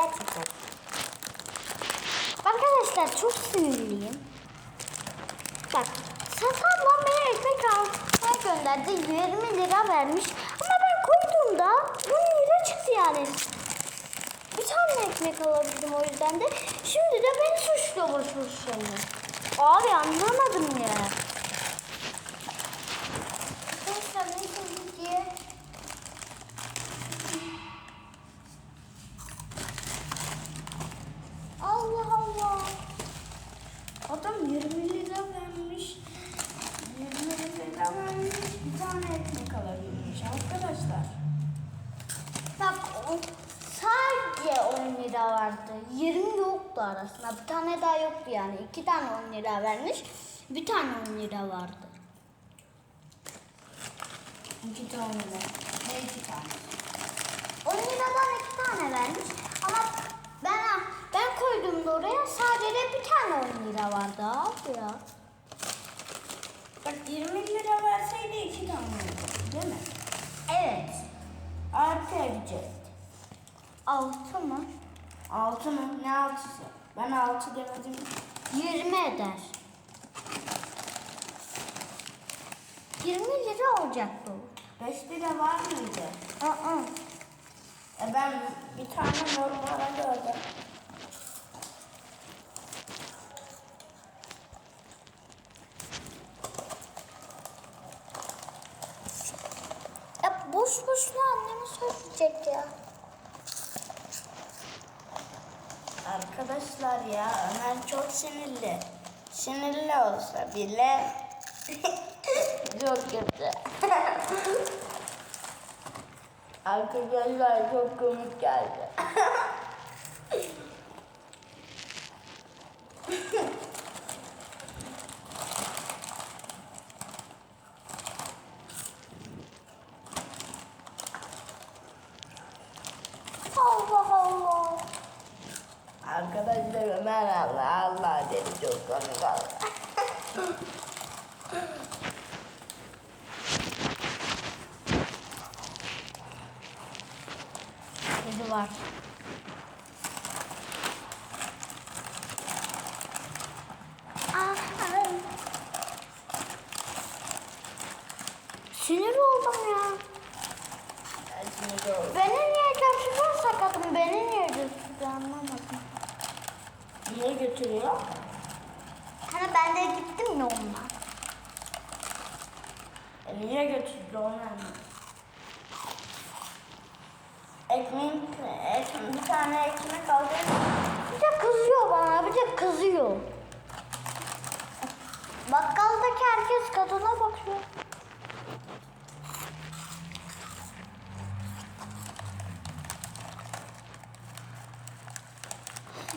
Gerçekten. Arkadaşlar çok sinirliyim. Bak Satan'dan beni ekmek almaya gönderdi. 20 lira vermiş. Ama ben koyduğumda 10 lira çıktı yani. Bir tane ekmek alabildim o yüzden de. Şimdi de beni suçluyor boş yani. Abi anlamadım ya. Adam 20 lira vermiş. 20 lira vermiş bir tane ekmek alabilmiş arkadaşlar. Bak o sadece 10 lira vardı. 20 yoktu arasında. Bir tane daha yoktu yani. İki tane 10 lira vermiş. Bir tane 10 lira vardı. İki tane. Ne iki tane? 10 liradan iki tane vermiş. Oraya sadece bir tane 10 lira vardı abi ya. Bak 20 lira verseydi iki tane olurdu değil mi? Evet. Artı ücret. 6 mı? Altı mı? Ne altısı? Ben altı demedim. 20 eder. 20 lira olacaktı o. 5 lira var mıydı? Aa. E ben bir tane normala gördüm. Ya boş boşuna anneme söyleyecek ya. Arkadaşlar ya Ömer çok sinirli. Sinirli olsa bile çok kötü. Arkadaşlar çok komik geldi. Allah Allah. Arkadaşlar Ömer Allah Allah dedi çok komik oldu. Kedi var. Ah, ay. Sinir oldum ya. Beni niye götürüyor sakatım? Beni niye götürüyor anlamadım. Niye götürüyor? Hani ben de gittim ya onunla. E niye götürdü onu anlamadım. Ekmeğin, ekmek, bir tane ekmek aldım. Bir de kızıyor bana, bir de kızıyor. Bakkaldaki herkes kadına bakıyor.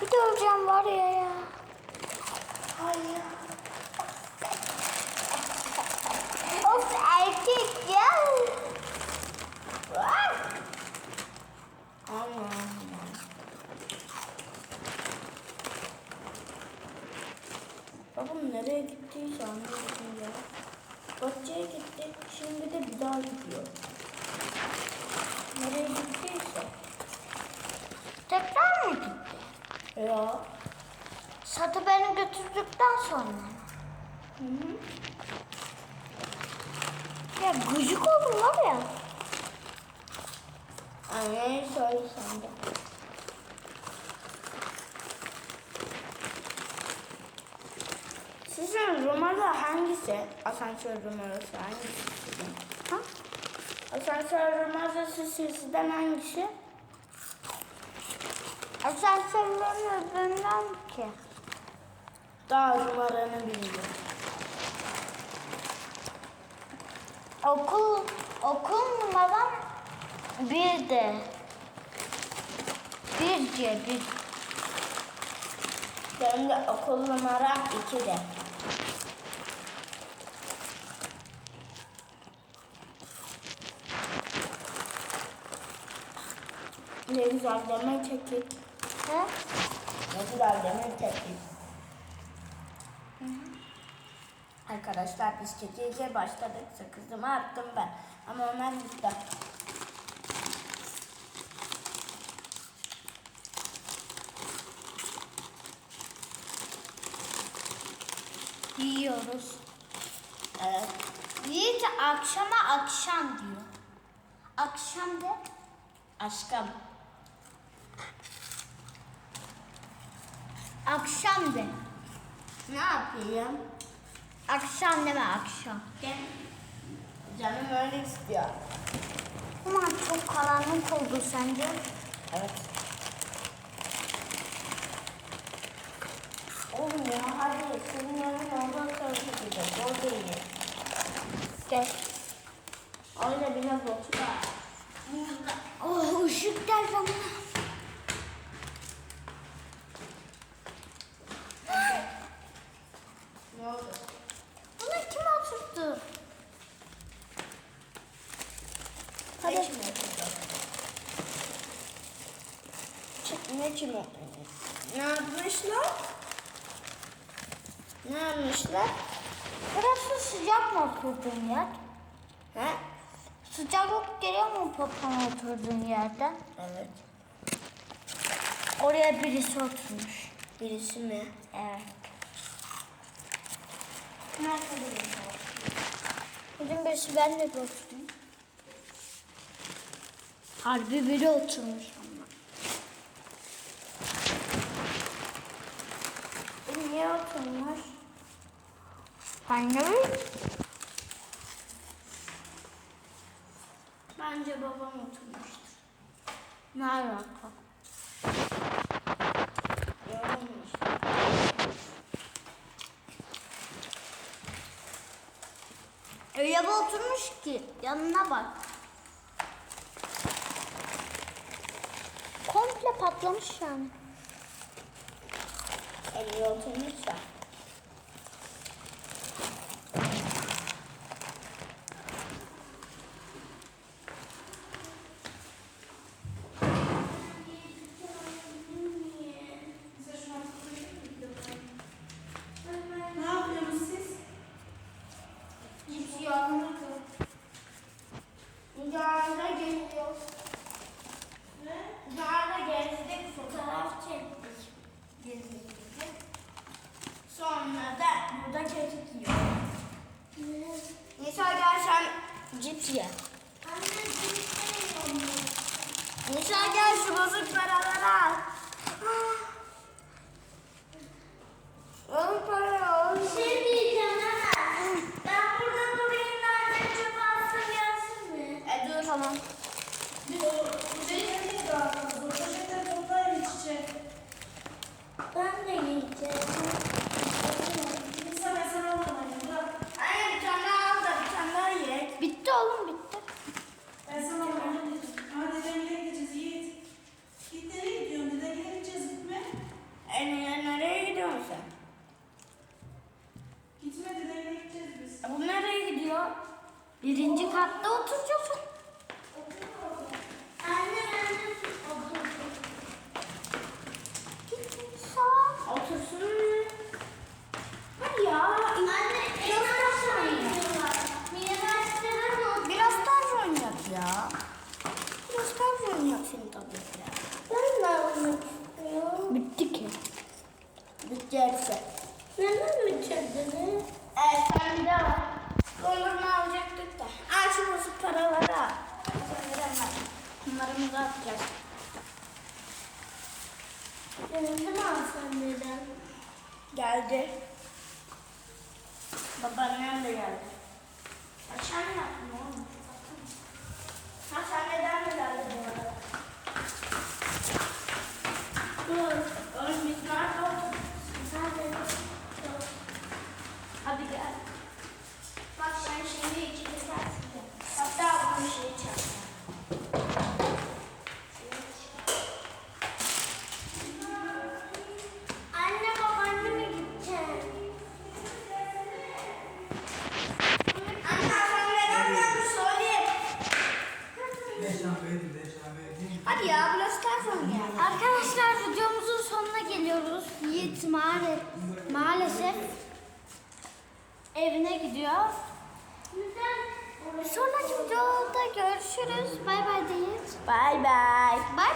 Bir de öleceğim var ya ya. Hayır. Of erkek ya. Allah Babam nereye gittiyse anlamadım ya. Bahçeye gitti, şimdi de bir daha gidiyor. Nereye gittiyse. Tekrar mı gitti? Ya. Satı beni götürdükten sonra. Hı hı. Ya gıcık oldum var ya. Anneye söyle sen de. Sizin numara hangisi? Asansör numarası hangisi sizin? Ha? Asansör numarası sizden hangisi? Asansörlerin öbüründen ki. Daha numaranı bilmiyorum. Okul, okul numaram bir de. Bir C, bir. Benim de okul numaram 2 de. Ne güzel deme çekik. He? Mesut amcanın tepkisi. Arkadaşlar biz çekilişe başladık. Sakızımı attım ben. Ama onlar gitti. Yiyoruz. Evet. Deyince akşama akşam diyor. Akşam de aşkım. Akşam de. Ne yapayım? Akşam deme akşam. Gel. Canım öyle istiyor. Ama çok karanlık oldu sence. Evet. Oğlum ya hadi senin önün oradan tarafa gideceğiz. O değil. Gel. Bile botu var. Oh ışık gel bana. Ne oldu? Bunu kim oturttu? Ç- Ne oturdu? Ne yapmışlar? Ne yapmışlar? Burası sıcak mı oturduğun yer? He? Sıcaklık geliyor mu papağan oturduğun yerden? Evet. Oraya birisi oturmuş. Birisi mi? Evet. Nerede birisi? Bugün birisi ben de bir oturdum. Harbi biri oturmuş ama. E, niye oturmuş? Ben ne bileyim? Bence babam oturmuştur. Ne alaka? Öyle bir oturmuş ki yanına bak. Patlamış yani. Eli oturmuş ya. Yeah. Bütçerse. Neden bitirdiniz? Evet sen bir daha var. Dondurma alacaktık da. Al şu bozuk paraları al. Bunlarımızı atacağız. Neden alsam neden? Geldi. Babaannem de geldi. Aşağı mı yaptın oğlum? Ha sen neden mi geldin bu arada? Dur. Oğlum biz nerede? Hadi ya biraz ters oynayalım. Arkadaşlar videomuzun sonuna geliyoruz. Yiğit maale maalesef evine gidiyor. Sonraki videoda görüşürüz. Bay bay Yiğit. Bay bay. Bay